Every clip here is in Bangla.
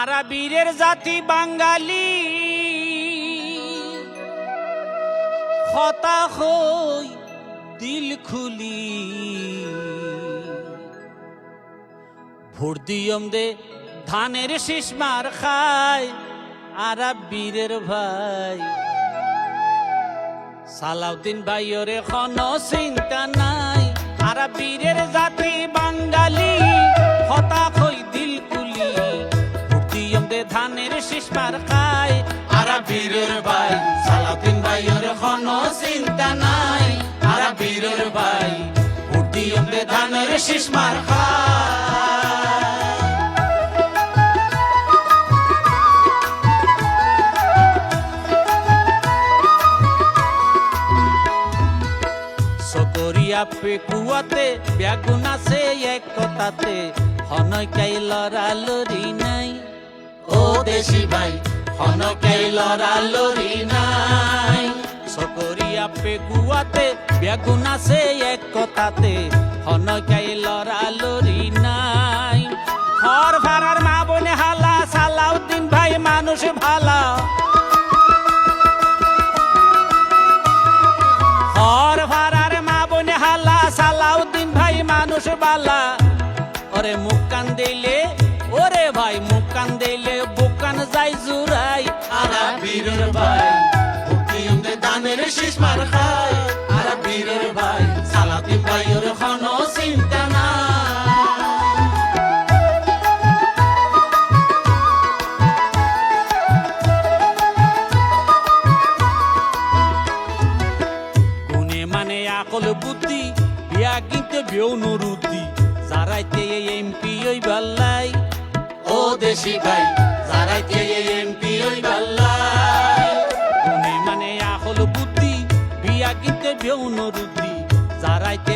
আরবীরের জাতি বাঙালি। হতা হই দিল খুলি। ভোট দিয়ম দে ধানের শীষ মার খায় আরবীরের ভাই। সালাউদ্দিন ভাইয়ের খন চিন্তা নাই। আরবীরের জাতি বাঙালি। হতা হই দিল কুলি। ধানের শীষ মার খায় আরবীরের ভাই সালাতিন ভাইয়ের কোনো চিন্তা নাই। আরবীরের ভাই উদ্দিয়ম দে ধানের শীষ মার খায় সকরিয়া পেকুয়াতে ব্যাগুন আছে এক কথাতে হনয় কাই লড়ালরি নাই ও দেশি ভাই হনকে লড়ালরি নাই সকরিয়া পেকুয়াতে বেগুন আছে এক কথাতে হনকাই লড়ালরি নাই হর ভাড়ার মা বনে হালা সালাউদ্দিন ভাই মানুষ ভালা বালা। ওরে দিলে ওরে ভাই মুখ দিলে বুকান যাই জুরাই আরবীরের ভাই উদ্দিয়ম দে ধানের শীষ মার খায়। আরবীরের ভাই সালাউদ্দিন ভাইয়ের কোনো চিন্তা গুনে মানে আকল বুদ্ধি, বিয়া কিনতে বেউ নরুদ্ধি যারাইতে এমপি ওই বাল্লাই ও দেশি ভাই যারাইতে এমপি ওই বাল্লাই মানে আহল বুদ্ধি বিয়া গীতে বেউ রুদ্ধি। যারাইতে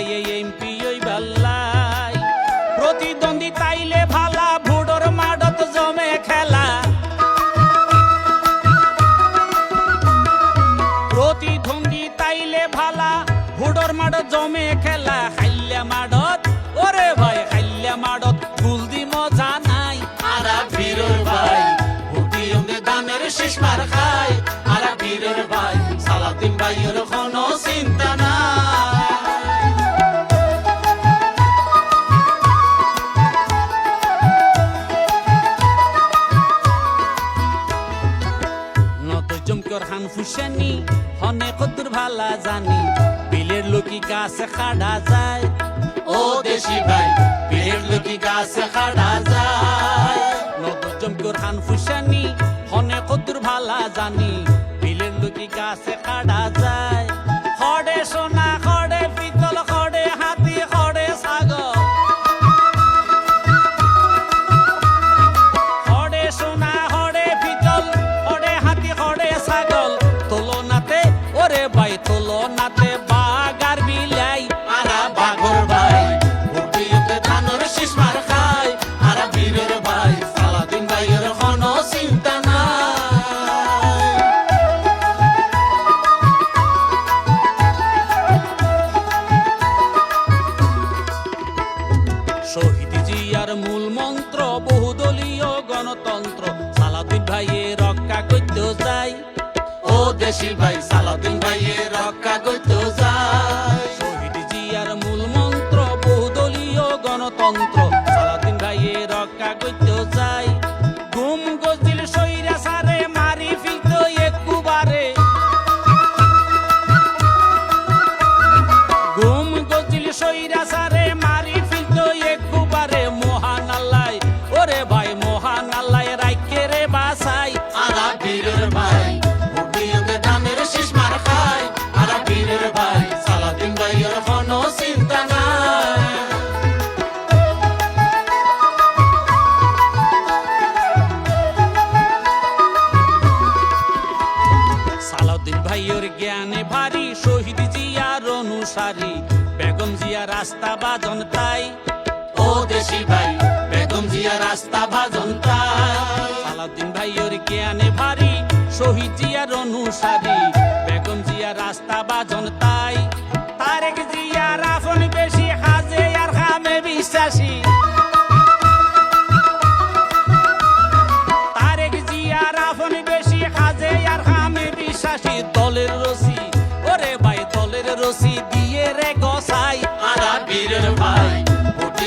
মার খায় আরা বীরের ভাই, সালাউদ্দিন ভাইয়ের কোনো চিন্তা নাই। হান কতুর ভালা জানি, বিলের লোকি গাছে খাড়া যায়। ও দেশি ভাই বীরের লোকি খাড়া যায়। হান ফুসানি ভালা জানি বিলেন্দু কি গাছে খাড়া শহীদ জিয়ার মূল মন্ত্র বহুদলীয় গণতন্ত্র। সালাদিন ভাইয়ে রক্ষা করতে যাই ও দেশি ভাই সালাদিন ভাইয়ে রক্ষা করতে যাই শহীদ জিয়ার মূল মন্ত্র বহুদলীয় গণতন্ত্র। অনুসারী বেগম জিয়া রাস্তা বাজন তাই। ও দেশি ভাই বেগম জিয়া রাস্তা ভাজন তাই। সালাউদ্দিন ভাইয়ের জ্ঞানে ভারী শহীদ জিয়ার অনুসারী বেগম জিয়া রাস্তা বাজন তাই। তারেক জিয়া রাফন বেশি হাজে আর খামে বিশ্বাসী। তারেক জিয়ার আপন বেশি কাজে আর খামে বিশ্বাসী। দলের রশি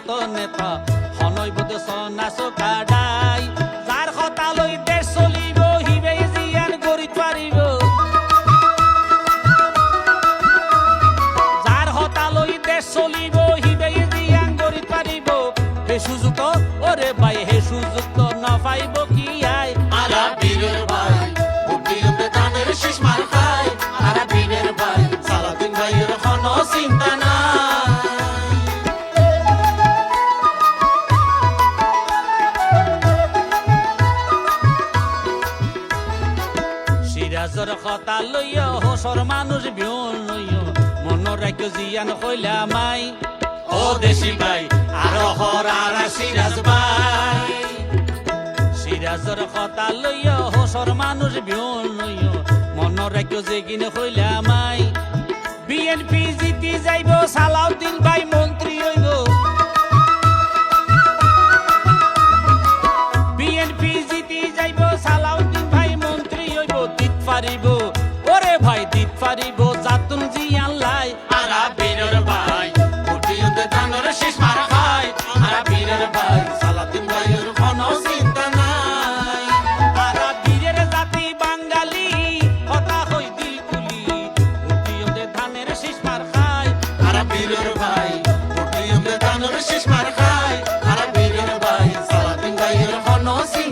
মতো নেতা। সিরাজর কথা লইয়া মানুষ বিয়ন লইয়া মনৰ রাখ্য জিয়ান কইলা মাই। ও দেশি ভাই আরও হর আরা সিরাজ ভাই সিরাজর কথা লইয়া মানুষ বিয়ন লইয়া মনৰ রাখ্য জেগিন কইলা মাই। বিএনপি জিতি যাইব সালাউদ্দিন ভাই মন্ত্রী পারিব? ওরে ভাই, দিত পারিব জাতুন জি আল্লাহ। আরা বীরর ভাই কোটি উদে দানর শেষ মারা ভাই। আরা বীরর ভাই, সালাতিন ভাইয়ের কোনো চিন্তা নাই। আরা বীরের জাতি বাঙালি হতা হই দিল কুলি। কোটি উদে ধানের শেষ মার খাই আরা বীরর ভাই কোটি উদে দানর শেষ মার খাই আরা বীরর ভাই, সালাতিন ভাইয়ের কোনো চিন্তা